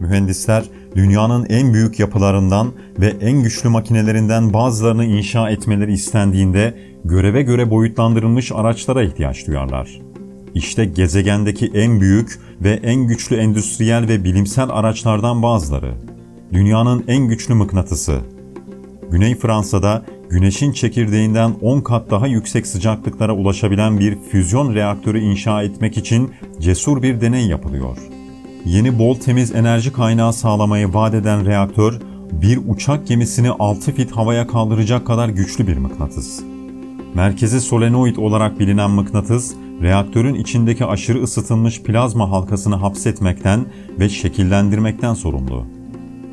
Mühendisler dünyanın en büyük yapılarından ve en güçlü makinelerinden bazılarını inşa etmeleri istendiğinde göreve göre boyutlandırılmış araçlara ihtiyaç duyarlar. İşte gezegendeki en büyük ve en güçlü endüstriyel ve bilimsel araçlardan bazıları. Dünyanın en güçlü mıknatısı. Güney Fransa'da güneşin çekirdeğinden 10 kat daha yüksek sıcaklıklara ulaşabilen bir füzyon reaktörü inşa etmek için cesur bir deney yapılıyor. Yeni bol temiz enerji kaynağı sağlamayı vaat eden reaktör, bir uçak gemisini 6 fit havaya kaldıracak kadar güçlü bir mıknatıs. Merkezi solenoid olarak bilinen mıknatıs, reaktörün içindeki aşırı ısıtılmış plazma halkasını hapsetmekten ve şekillendirmekten sorumlu.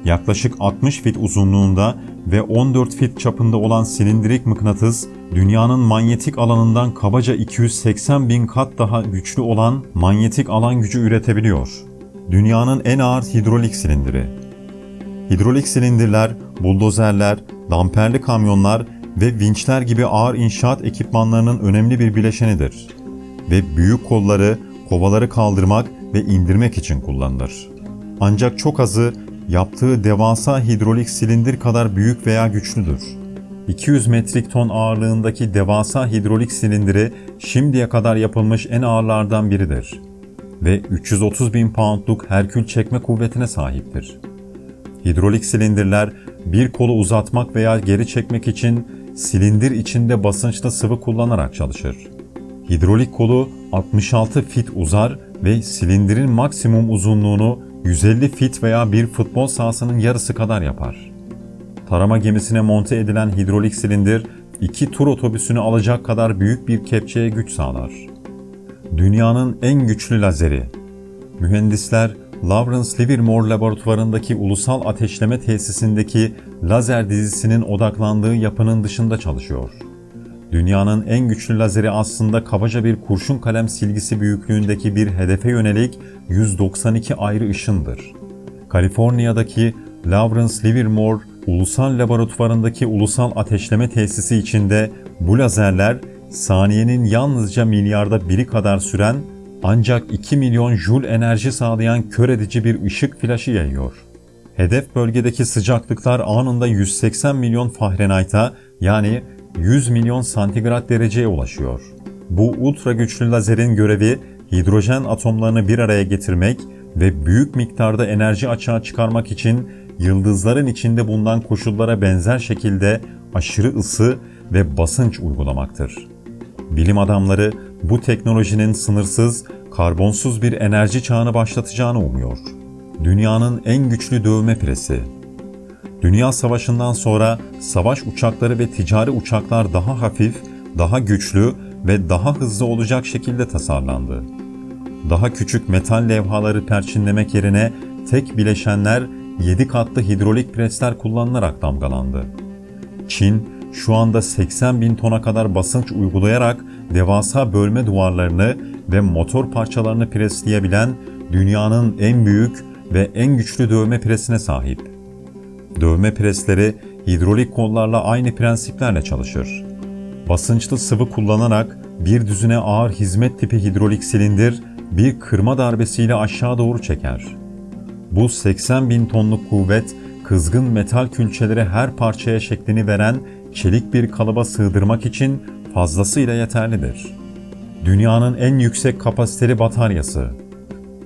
Yaklaşık 60 fit uzunluğunda ve 14 fit çapında olan silindirik mıknatıs, dünyanın manyetik alanından kabaca 280 bin kat daha güçlü olan manyetik alan gücü üretebiliyor. Dünyanın en ağır hidrolik silindiri. Hidrolik silindirler, buldozerler, damperli kamyonlar ve vinçler gibi ağır inşaat ekipmanlarının önemli bir bileşenidir. Ve büyük kolları, kovaları kaldırmak ve indirmek için kullanılır. Ancak çok azı yaptığı devasa hidrolik silindir kadar büyük veya güçlüdür. 200 metrik ton ağırlığındaki devasa hidrolik silindiri şimdiye kadar yapılmış en ağırlardan biridir ve 330 bin poundluk herkül çekme kuvvetine sahiptir. Hidrolik silindirler bir kolu uzatmak veya geri çekmek için silindir içinde basınçlı sıvı kullanarak çalışır. Hidrolik kolu 66 fit uzar ve silindirin maksimum uzunluğunu 150 fit veya bir futbol sahasının yarısı kadar yapar. Tarama gemisine monte edilen hidrolik silindir, iki tur otobüsünü alacak kadar büyük bir kepçeye güç sağlar. Dünyanın en güçlü lazeri. Mühendisler Lawrence Livermore laboratuvarındaki ulusal ateşleme tesisindeki lazer dizisinin odaklandığı yapının dışında çalışıyor. Dünyanın en güçlü lazeri aslında kabaca bir kurşun kalem silgisi büyüklüğündeki bir hedefe yönelik 192 ayrı ışındır. Kaliforniya'daki Lawrence Livermore Ulusal Laboratuvarındaki ulusal ateşleme tesisi içinde bu lazerler saniyenin yalnızca milyarda biri kadar süren ancak 2 milyon joule enerji sağlayan kör edici bir ışık flaşı yayıyor. Hedef bölgedeki sıcaklıklar anında 180 milyon Fahrenheit'a yani 100 milyon santigrat dereceye ulaşıyor. Bu ultra güçlü lazerin görevi hidrojen atomlarını bir araya getirmek ve büyük miktarda enerji açığa çıkarmak için yıldızların içinde bulunan koşullara benzer şekilde aşırı ısı ve basınç uygulamaktır. Bilim adamları bu teknolojinin sınırsız, karbonsuz bir enerji çağını başlatacağını umuyor. Dünyanın en güçlü dövme presi. Dünya Savaşı'ndan sonra savaş uçakları ve ticari uçaklar daha hafif, daha güçlü ve daha hızlı olacak şekilde tasarlandı. Daha küçük metal levhaları perçinlemek yerine tek bileşenler 7 katlı hidrolik presler kullanılarak damgalandı. Çin, şu anda 80 bin tona kadar basınç uygulayarak devasa bölme duvarlarını ve motor parçalarını presleyebilen dünyanın en büyük ve en güçlü dövme presine sahip. Dövme presleri hidrolik kollarla aynı prensiplerle çalışır. Basınçlı sıvı kullanarak bir düzine ağır hizmet tipi hidrolik silindir bir kırma darbesiyle aşağı doğru çeker. Bu 80 bin tonluk kuvvet kızgın metal külçeleri her parçaya şeklini veren çelik bir kalıba sığdırmak için fazlasıyla yeterlidir. Dünyanın en yüksek kapasiteli bataryası.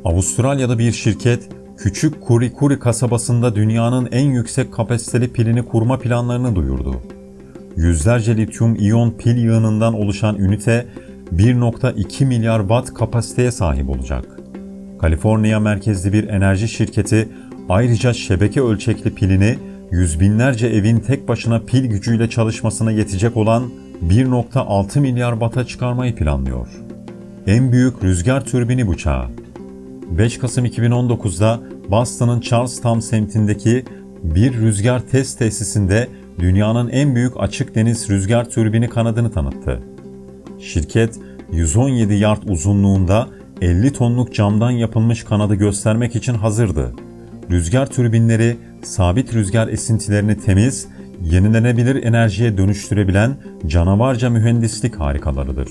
Avustralya'da bir şirket küçük Kurikuri kasabasında dünyanın en yüksek kapasiteli pilini kurma planlarını duyurdu. Yüzlerce lityum iyon pil yığınından oluşan ünite 1.2 milyar watt kapasiteye sahip olacak. Kaliforniya merkezli bir enerji şirketi ayrıca şebeke ölçekli pilini yüz binlerce evin tek başına pil gücüyle çalışmasına yetecek olan 1.6 milyar watt'a çıkarmayı planlıyor. En büyük rüzgar türbini bıçağı. 5 Kasım 2019'da Boston'ın Charlestown semtindeki bir rüzgar test tesisinde dünyanın en büyük açık deniz rüzgar türbini kanadını tanıttı. Şirket 117 yard uzunluğunda 50 tonluk camdan yapılmış kanadı göstermek için hazırdı. Rüzgar türbinleri sabit rüzgar esintilerini temiz, yenilenebilir enerjiye dönüştürebilen canavarca mühendislik harikalarıdır.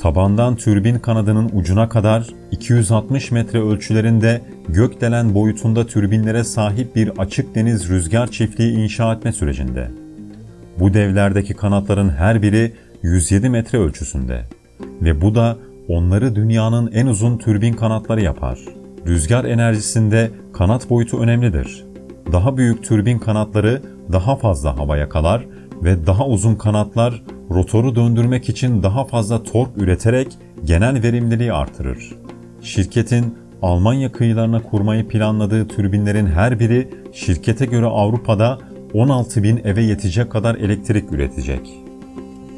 Tabandan türbin kanadının ucuna kadar 260 metre ölçülerinde gökdelen boyutunda türbinlere sahip bir açık deniz rüzgar çiftliği inşa etme sürecinde. Bu devlerdeki kanatların her biri 107 metre ölçüsünde ve bu da onları dünyanın en uzun türbin kanatları yapar. Rüzgar enerjisinde kanat boyutu önemlidir. Daha büyük türbin kanatları daha fazla hava yakalar ve daha uzun kanatlar rotoru döndürmek için daha fazla tork üreterek genel verimliliği artırır. Şirketin Almanya kıyılarına kurmayı planladığı türbinlerin her biri şirkete göre Avrupa'da 16 bin eve yetecek kadar elektrik üretecek.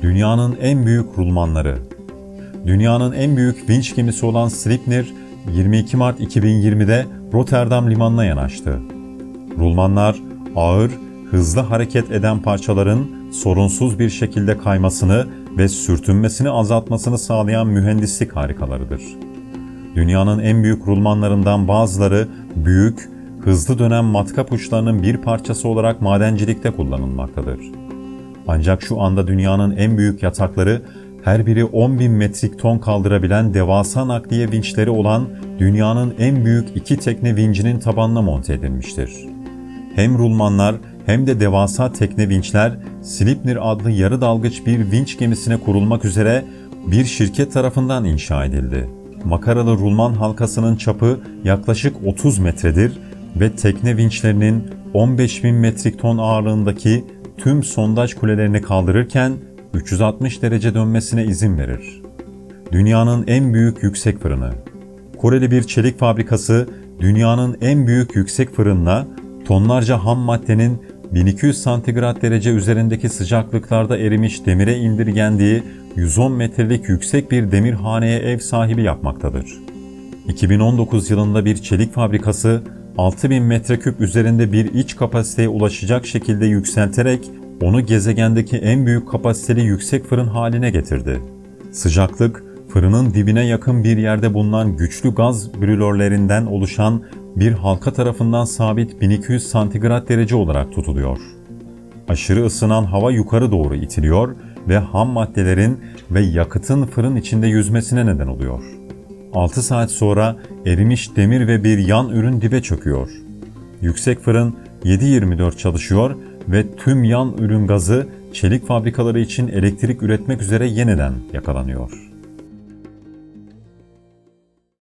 Dünyanın en büyük rulmanları Dünyanın en büyük vinç gemisi olan Sleipnir 22 Mart 2020'de Rotterdam limanına yanaştı. Rulmanlar ağır, hızlı hareket eden parçaların sorunsuz bir şekilde kaymasını ve sürtünmesini azaltmasını sağlayan mühendislik harikalarıdır. Dünyanın en büyük rulmanlarından bazıları büyük, hızlı dönen matkap uçlarının bir parçası olarak madencilikte kullanılmaktadır. Ancak şu anda dünyanın en büyük yatakları her biri 10 bin metrik ton kaldırabilen devasa nakliye vinçleri olan dünyanın en büyük iki tekne vincinin tabanına monte edilmiştir. Hem rulmanlar hem de devasa tekne vinçler Sleipnir adlı yarı dalgıç bir vinç gemisine kurulmak üzere bir şirket tarafından inşa edildi. Makaralı rulman halkasının çapı yaklaşık 30 metredir ve tekne vinçlerinin 15 bin metrik ton ağırlığındaki tüm sondaj kulelerini kaldırırken 360 derece dönmesine izin verir. Dünyanın en büyük yüksek fırını. Koreli bir çelik fabrikası dünyanın en büyük yüksek fırınla tonlarca ham maddenin 1200 santigrat derece üzerindeki sıcaklıklarda erimiş demire indirgendiği 110 metrelik yüksek bir demirhaneye ev sahibi yapmaktadır. 2019 yılında bir çelik fabrikası 6000 metreküp üzerinde bir iç kapasiteye ulaşacak şekilde yükselterek onu gezegendeki en büyük kapasiteli yüksek fırın haline getirdi. Sıcaklık, fırının dibine yakın bir yerde bulunan güçlü gaz brülörlerinden oluşan bir halka tarafından sabit 1200 santigrat derece olarak tutuluyor. Aşırı ısınan hava yukarı doğru itiliyor ve ham maddelerin ve yakıtın fırın içinde yüzmesine neden oluyor. 6 saat sonra erimiş demir ve bir yan ürün dibe çöküyor. Yüksek fırın 7-24 çalışıyor ve tüm yan ürün gazı çelik fabrikaları için elektrik üretmek üzere yeniden yakalanıyor.